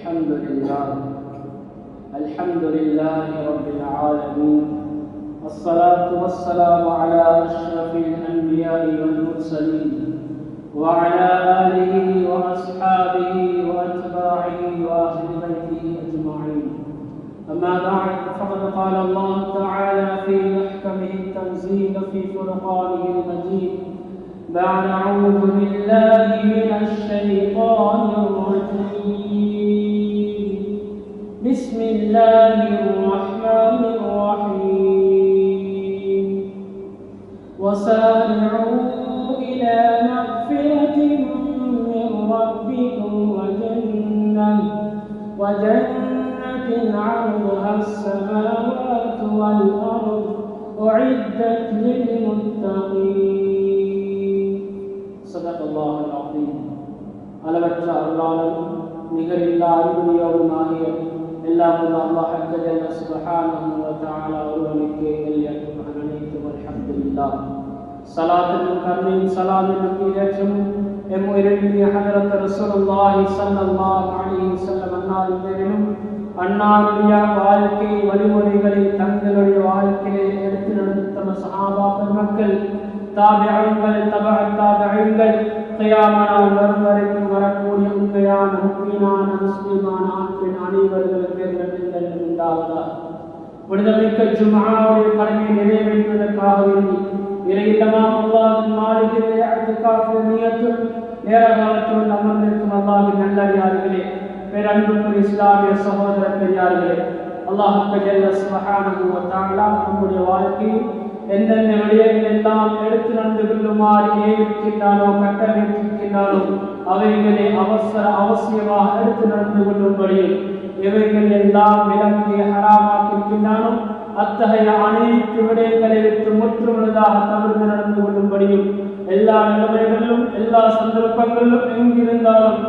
الحمد لله. الحمد لله رب العالمين. الصلاة والسلام على أشرف الأنبياء والمرسلين وعلى آله وأصحابه وأتباعه وأهل بيته أجمعين. أما بعد فقد قال الله تعالى في محكمه التنزيل في فرقانه المجيد بعد أعوذ بالله من الشيطان الرجيم. الله الرحمن الرحيم وسارعوا إلى مغفرة من ربكم وجنة وجنة عرضها السماوات والأرض أعدت للمتقين. صدق الله العظيم. على الله اللہ الله اللہ علیہ وآلہ எல்லாம் அல்லாஹ் ஜல்ல சுபஹானஹு வ தஆலா ஒருவனுக்கு எல்லையற்ற அனைத்தும் அல்ஹம்துலில்லாஹ் சலாத்தும் கருணையும் சலாமின் கீழற்றும் எம் உயிரிழந்திய ஹதரத் ரசூலுல்லாஹி ஸல்லல்லாஹு அலைஹி வஸல்லம் அன்னாரின் பேரிலும் அன்னாருடைய வாழ்க்கை வழிமுறைகளை தங்களுடைய வாழ்க்கையை எடுத்து நடத்த சஹாபா பெருமக்கள் தாபியங்கள் தபா தாபியங்கள் கியாமனால் வரும் வரைக்கும் வரக்கூடிய உண்மையான முக்கியமான முஸ்லிமான ஆண்பின் அனைவர்களுக்கு நன்றிகள் உண்டாவதா விடுதலைக்க ஜுமாவுடைய கடமையை நிறைவேற்றுவதற்காக வேண்டி இறையில்லமாம் அல்லாவின் மாளிகையிலே அத்துக்காஃபில் நியத்தும் நேர காலத்தில் அமர்ந்திருக்கும் அல்லாவின் நல்லடியார்களே பேரன்புக்குரிய இஸ்லாமிய சகோதர பெரியார்களே அல்லாஹுக்கு ஜல்ல சுபஹானஹு வ தஆலா நம்முடைய வாழ்க்கையில் எந்தெந்த விடயங்கள் எல்லாம் எடுத்து நடந்து கொள்ளுமாறு ஏவிருக்கின்றானோ கட்டளையிட்டிருக்கின்றானோ அவைகளை அவசர அவசியமாக எடுத்து நடந்து கொள்ளும்படி இவைகள் எல்லாம் விலக்கி ஹராமாக்கிருக்கின்றானோ அத்தகைய அனைத்து விடயங்களை விட்டு முற்றுமுழுதாக தவிர்த்து நடந்து கொள்ளும்படியும் எல்லா நிலைமைகளிலும் எல்லா சந்தர்ப்பங்களிலும் எங்கிருந்தாலும்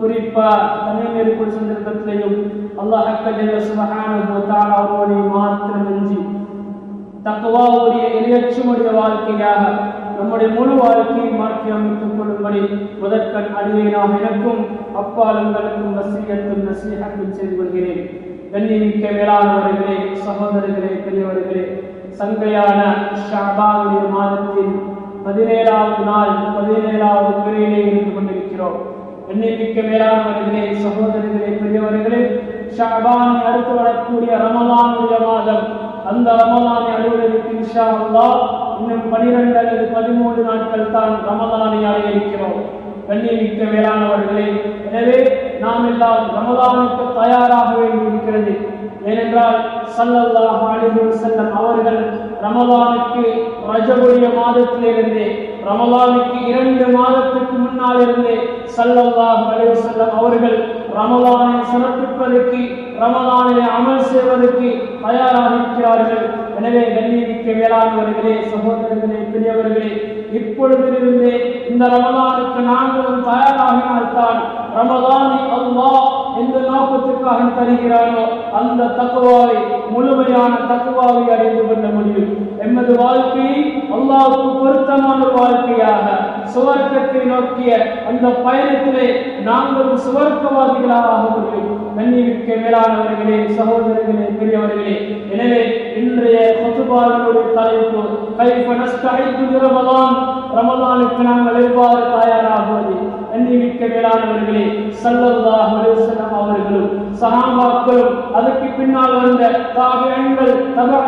குறிப்பா தனிமேற்குள் சந்தர்ப்பத்திலையும் அல்லாஹ் அக்கஜல்ல சுபஹானஹு வ தஆலா ஒருவனை மாத்திரமின்றி வாழ்க்கையாக நம்முடைய முழு வாழ்க்கையை மாற்றி அமைத்துக் கொள்ளும்படி முதற்கண் அடியேனாக எனக்கும் அப்பாலங்களுக்கும் வசீகத்தும் நசீகத்தும் செய்து கொள்கிறேன். கண்ணியமிக்க மேலானவர்களே சகோதரர்களே பெரியவர்களே சங்கையான ஷாபாவுடைய மாதத்தின் பதினேழாவது நாள் பதினேழாவது பிறையிலே இருந்து கொண்டிருக்கிறோம். எண்ணிமிக்க மேலானவர்களே சகோதரர்களே பெரியவர்களே ஷாபான் அடுத்து வரக்கூடிய ரமலானுடைய மாதம் அந்த ரமலானை அடைவதற்கு இன்ஷா அல்லா இன்னும் பனிரெண்டு அல்லது பதிமூன்று நாட்கள் தான் ரமலானை அடைய இருக்கிறோம் கண்ணியமிக்க மேலானவர்களே எனவே நாம் எல்லாம் ரமலானுக்கு தயாராக வேண்டியிருக்கிறது. ஏனென்றால் சல்லல்லாஹ் அலைஹி செல்லம் அவர்கள் ரமலானுக்கு ரஜபுடைய மாதத்திலிருந்தே ரமலானுக்கு இரண்டு மாதத்துக்கு முன்னால் இருந்தே சல்லல்லாஹ் அலைஹி செல்லம் அவர்கள் ரமலானை சிறப்பிப்பதற்கு ரமலானிலே அமல் செய்வதற்கு தயாராக இருக்கிறார்கள் எனவே கண்ணியமிக்க வேளாண்வர்களே சகோதரர்களே பெரியவர்களே இப்பொழுதிலிருந்தே இந்த ரமலானுக்கு நாங்களும் தயாராகினால்தான் ரமலானை அல்லா எந்த நோக்கத்துக்காக தருகிறானோ அந்த தக்குவாவை முழுமையான தக்குவாவை அடைந்து கொள்ள முடியும். எமது வாழ்க்கையை அல்லாவுக்கு பொருத்தமான வாழ்க்கையாக சுவர்க்கத்தை நோக்கிய அந்த பயணத்திலே நாங்களும் சுவர்க்கவாதிகளாக ஆக முடியும் கண்ணிமிக்க மேலானவர்களே சகோதரர்களே பெரியவர்களே. எனவே இன்றைய கொத்துபாவினுடைய தலைப்பு கைஃப நஸ்தஹிது ரமதான் ரமதானுக்கு நாங்கள் எவ்வாறு தயாராகுவது? கண்ணிமிக்க மேலானவர்களே சல்லல்லாஹு அலைஹி அவர்களும் சஹாபாக்களும் அதற்கு பின்னால் வந்த தாபியங்கள் தபா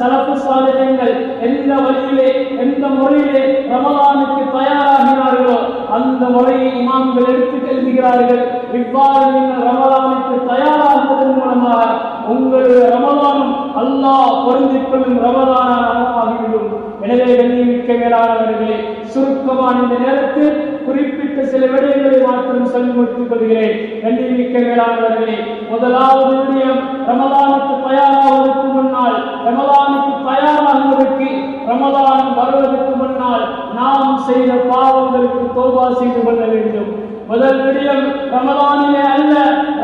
சலப்பு சாதகங்கள் எந்த வழியிலே எந்த முறையிலே ரமலானுக்கு தயாராகினார்களோ அந்த முறையை இமாம்கள் எடுத்து எழுதுகிறார்கள் இவ்வாறு நீங்கள் ரமலானுக்கு தயாராகுவதன் மூலமாக உங்களுடைய ரமலானும் அல்லாஹ் பொருந்திக் கொள்ளும் ரமலானாக ஆகிவிடும். எனவே கண்ணியமிக்க மேலானவர்களே சுருக்கமான இந்த நேரத்தில் குறிப்பிட்ட சில விடயங்களை மாத்திரம் சொல்லி முடித்துக் கொள்கிறேன். கண்ணியமிக்க மேலாளர்களே முதலாவது விடயம் ரமதானுக்கு தயாராவதற்கு முன்னால் ரமதானுக்கு தயாராகுவதற்கு ரமதான் வருவதற்கு முன்னால் நாம் செய்த பாவங்களுக்கு தோபா செய்து கொள்ள வேண்டும். முதல் விடயம் ரமதானிலே அல்ல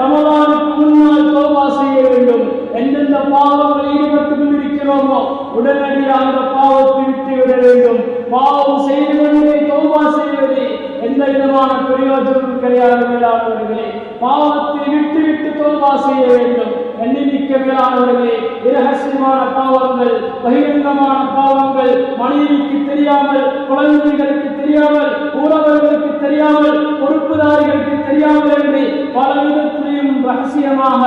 ரமதானுக்கு முன்னால் தோபா செய்ய வேண்டும். எந்தெந்த பாவங்கள் ஈடுபட்டு கொண்டிருக்கிறோமோ உடனடியாக அந்த பாவத்தை விட்டு விட வேண்டும். பாவம் செய்து கொண்டே தோபா செய்வது எந்த விதமான பிரயோஜனமும் கிடையாது மேலானவர்களே. பாவத்தை விட்டு தௌபா செய்ய வேண்டும். எண்ணிமிக்க மேலானவர்களே இரகசியமான பாவங்கள் பகிரங்கமான பாவங்கள் மனைவிக்கு தெரியாமல் குழந்தைகளுக்கு தெரியாமல் ஊரவர்களுக்கு தெரியாமல் பொறுப்புதாரிகளுக்கு தெரியாமல் என்று பல விதத்திலையும் ரகசியமாக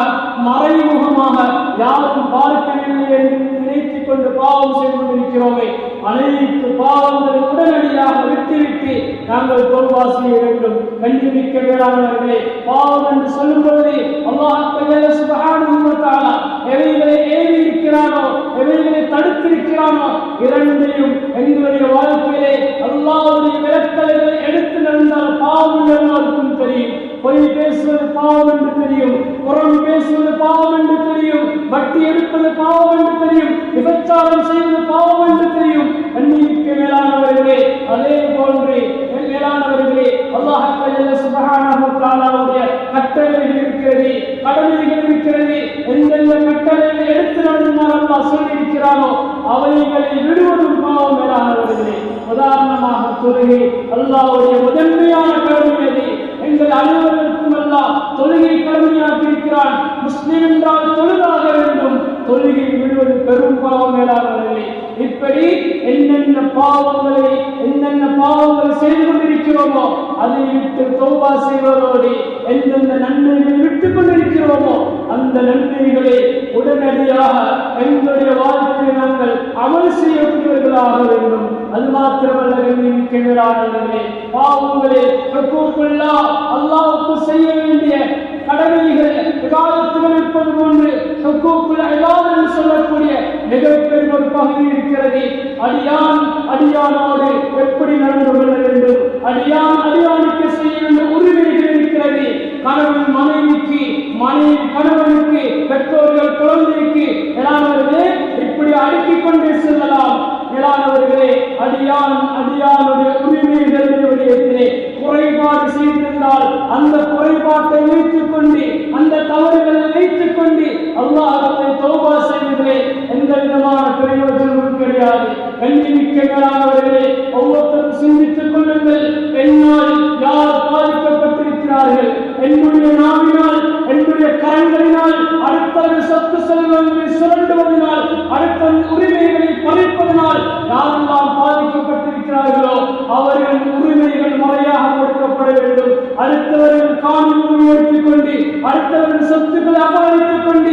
மறைமுகமாக யாரும் பார்க்கவில்லை என்று நினைத்துக் கொண்டு பாவம் செய்து கொண்டிருக்கிறோமே. அனைத்து பாவங்களை உடனடியாக விட்டுவிட்டு நாங்கள் தௌபா செய்ய வேண்டும். கண்ணிமிக்க வேளாண்மர்களே பாவம் என்று சொல்லும் பொழுது அல்லாஹ் சுபஹானஹு எவைகளை ஏவி இருக்கிறானோ எவைகளை தடுத்திருக்கிறானோ இரண்டையும் எங்களுடைய வாழ்க்கையிலே அல்லாவுடைய விளக்கலைகளை எடுத்து நடந்தால் பாவம் எல்லாருக்கும் தெரியும். பொய் பேசுவது பாவம் என்று தெரியும். புறம் பேசுவது பாவம் என்று தெரியும். வட்டி எடுப்பது பாவம் என்று தெரியும். விபச்சாரம் செய்வது பாவம் என்று தெரியும். கண்ணிமிக்க மேலானவர்களே அதே போன்று மேலானவர்களே அல்லாஹ் சுபகானாவுடைய வ கட்டளைகள் இருக்கிறது கடமைகள் இருக்கிறது. எந்தெந்த கட்டளைகளை எடுத்து நடந்தால் அல்லாஹ் சொல்லி இருக்கிறானோ அவைகளை விடுவதும் பாவம் மேலானவர்களே. உதாரணமாக தொழுகை அல்லாஹ்வுடைய முதன்மையான கடமை எங்கள் அனைவருக்கும் அல்லாஹ் தொழுகை கடமையாக்கி இருக்கிறான் முஸ்லிம் என்றால் தொழுதாக வேண்டும். தொழுகை விடுவது பெரும் பாவம் மேலானவர்களே இப்படி என்னென்ன பாவங்களை என்னென்ன பாவங்கள் செய்து கொண்டிருக்கிறோமோ அதை விட்டு தௌபா செய்வதோடு எந்தெந்த நன்மைகள் விட்டுக் கொண்டிருக்கிறோமோ அந்த நன்மைகளை உடனடியாக எங்களுடைய வாழ்க்கையில் நாங்கள் அமல் செய்யக்கூடியவர்களாக வேண்டும். அது மாத்திரமல்ல மிக்க மேலானவர்களே பாவங்களே ஹக்கூக்குல்லா செய்ய வேண்டிய கடமைகள் விவாதத்துடன் இருப்பது போன்று ஹக்கூக்குல் இபாத் என்று சொல்லக்கூடிய மிகப்பெரிய ஒரு பகுதி இருக்கிறது. அடியான் அடியானோடு எப்படி நடந்து கொள்ள வேண்டும்? அடியான் அடியான் அடுத்தவரின் சொத்துக்களை அபகரித்துக் கொண்டு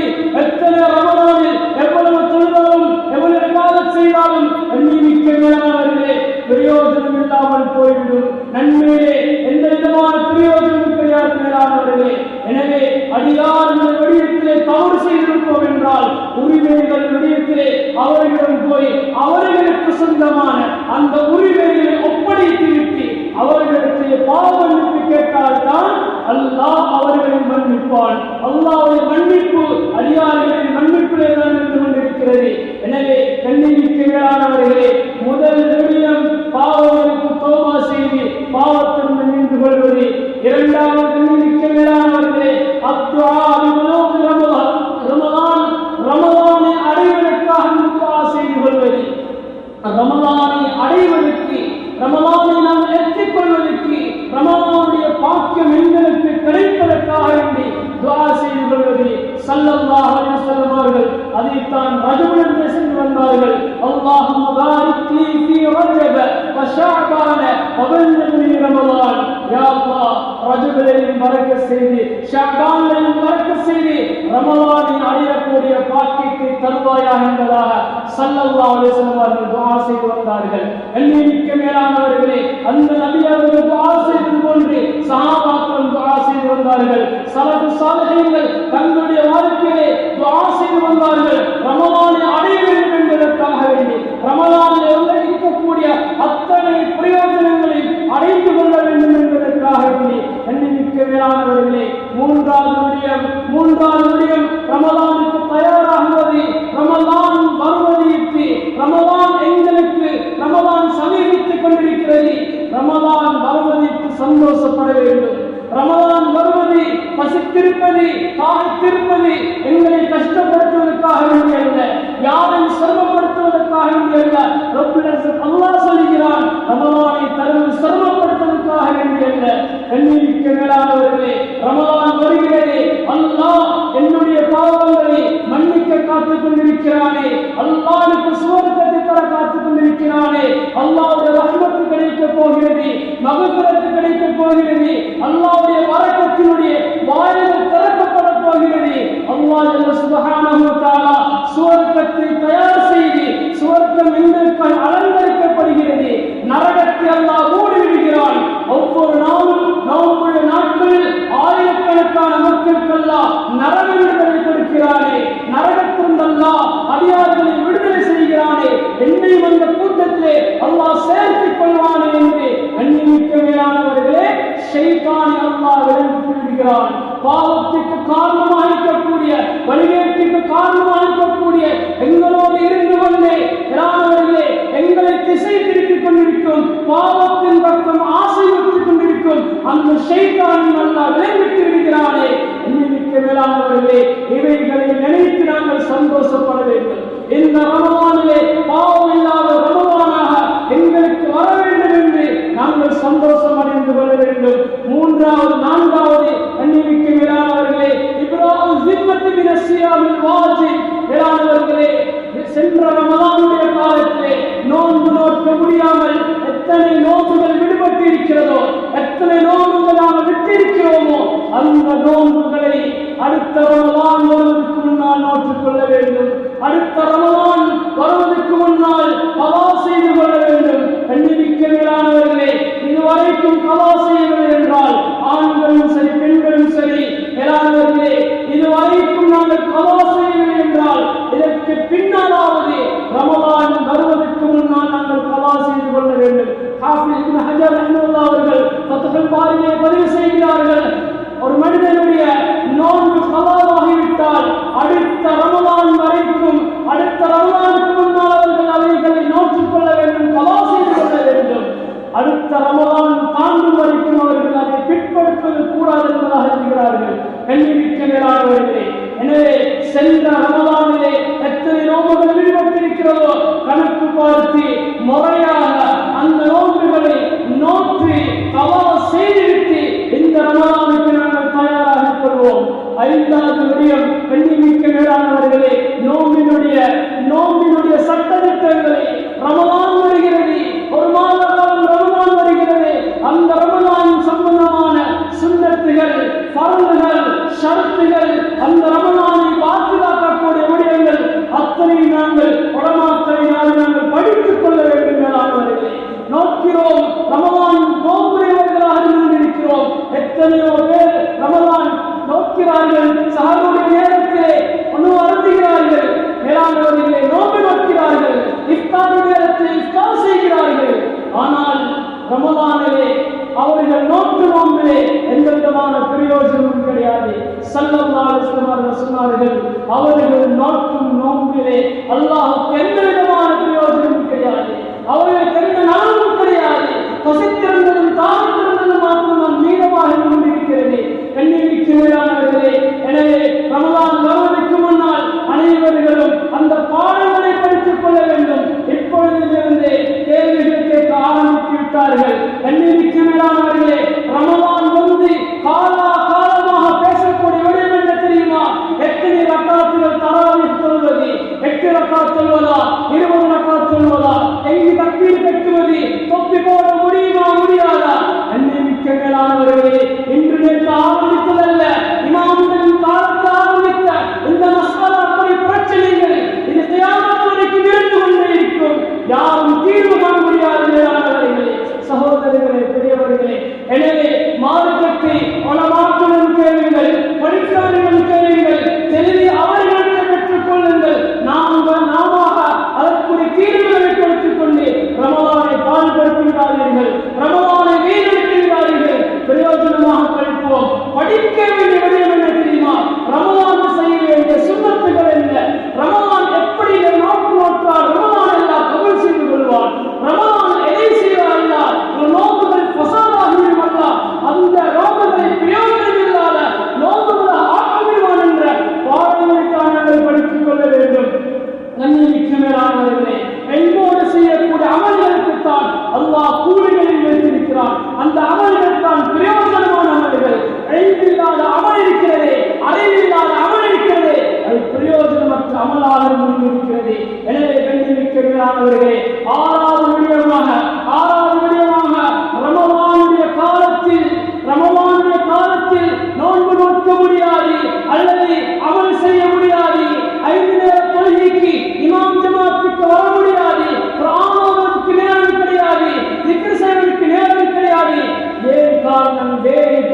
பாவத்தின் பக்கம் ஆசை வைத்துக் கொண்டிருக்கும் அந்த ஷைத்தானின் அல்லா விலகிட்டு இருக்கிறானே நினைக்க வேளாண்மையே இவைகளை நினைத்து நாங்கள் சந்தோஷப்பட Oh. মারছি মরাই கிடையாது சல்லல்லாஹு அலைஹி வஸல்லம் அவர்கள் அவர்கள் நாட்டும் நோன்பிலே அல்லாஹ் பெண்கள் people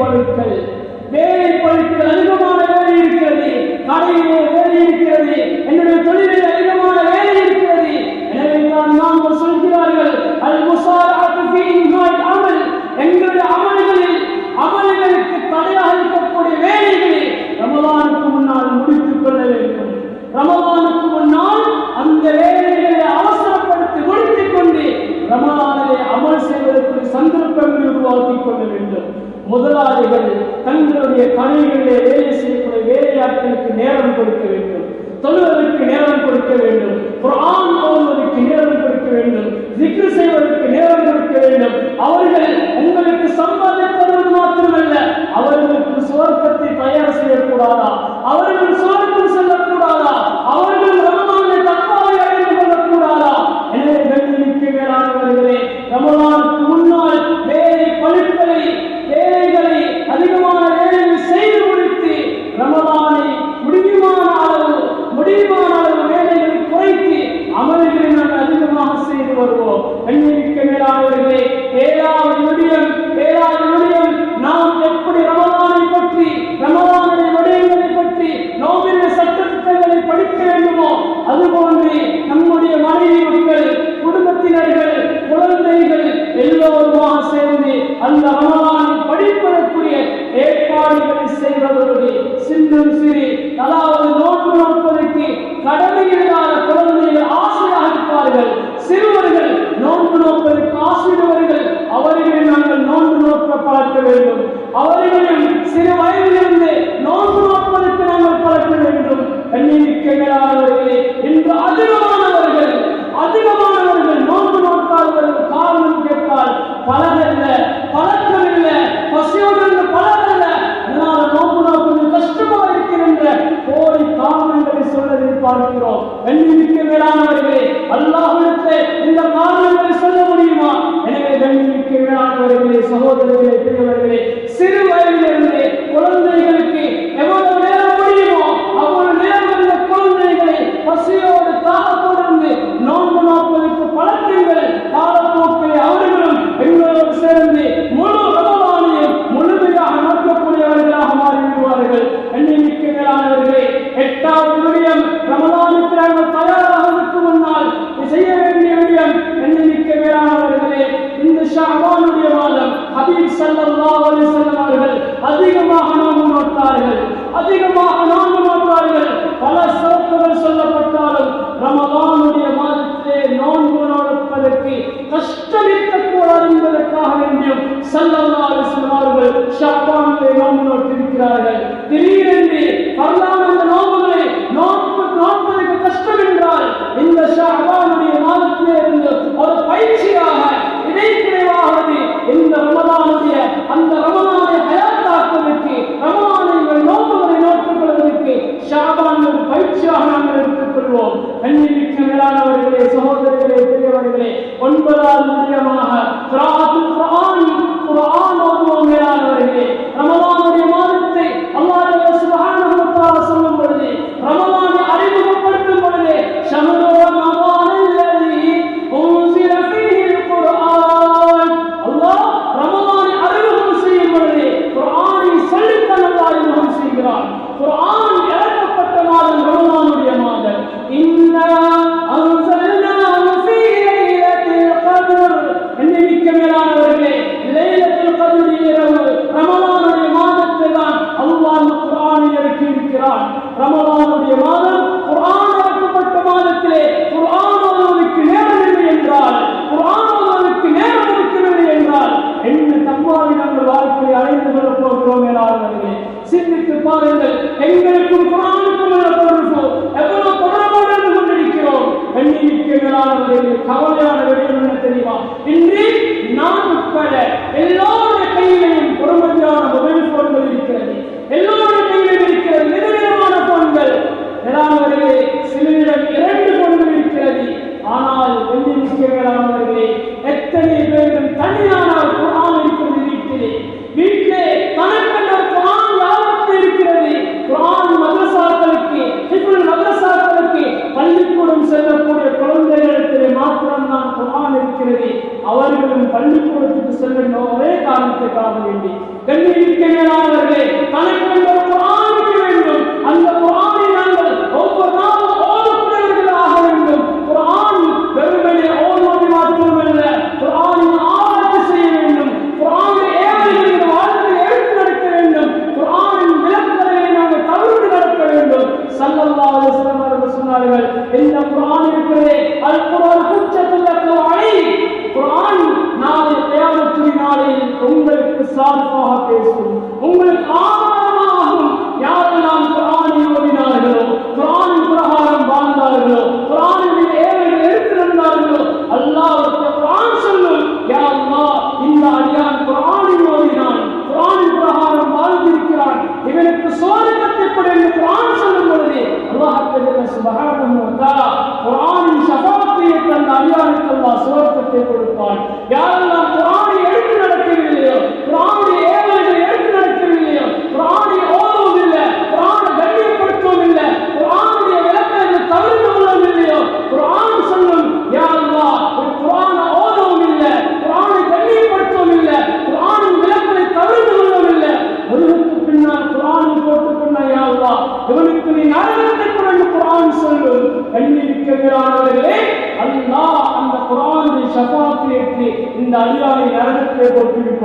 பழுக்கள் வேலை பழுக்கள் அதிகமான வேலை இருக்கிறது. கடையிலே வேலை இருக்கிறது. என்னுடைய சேவை செய்வதோடு சிந்தும் சிறி அதாவது நோட்டு நோட்பதற்கு கடமையில்லாத குழந்தைகள் ஆசையாக சிறுவர்கள் நோன்பு நோப்பதற்கு ஆசையிடுவார்கள் அவர்களையும் நாங்கள் நோன்பு நோக்க பார்க்க வேண்டும். அவர்களையும் சிறு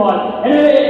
one.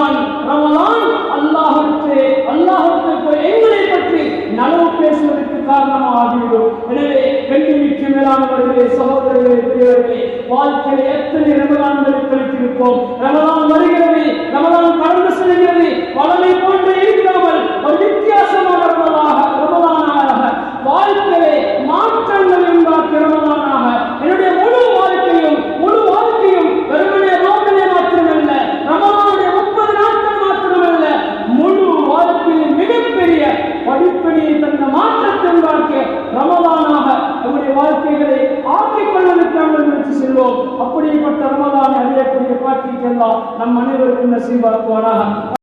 ரமலான் ரமலான் அல்லாஹிற்கு அல்லாஹிற்கு எங்களை பற்றி நலவு பேசுவதற்கு காரணமாக ஆகிவிடும் எனவே கண்ணிமிக்கு மேலானவர்களே சகோதரர்களே பெரியவர்களே வாழ்க்கையில எத்தனை ரமலான்களை கழித்திருப்போம் ரமலான் வருகிறது ரமலான் கடந்து செல்கிறது வளமை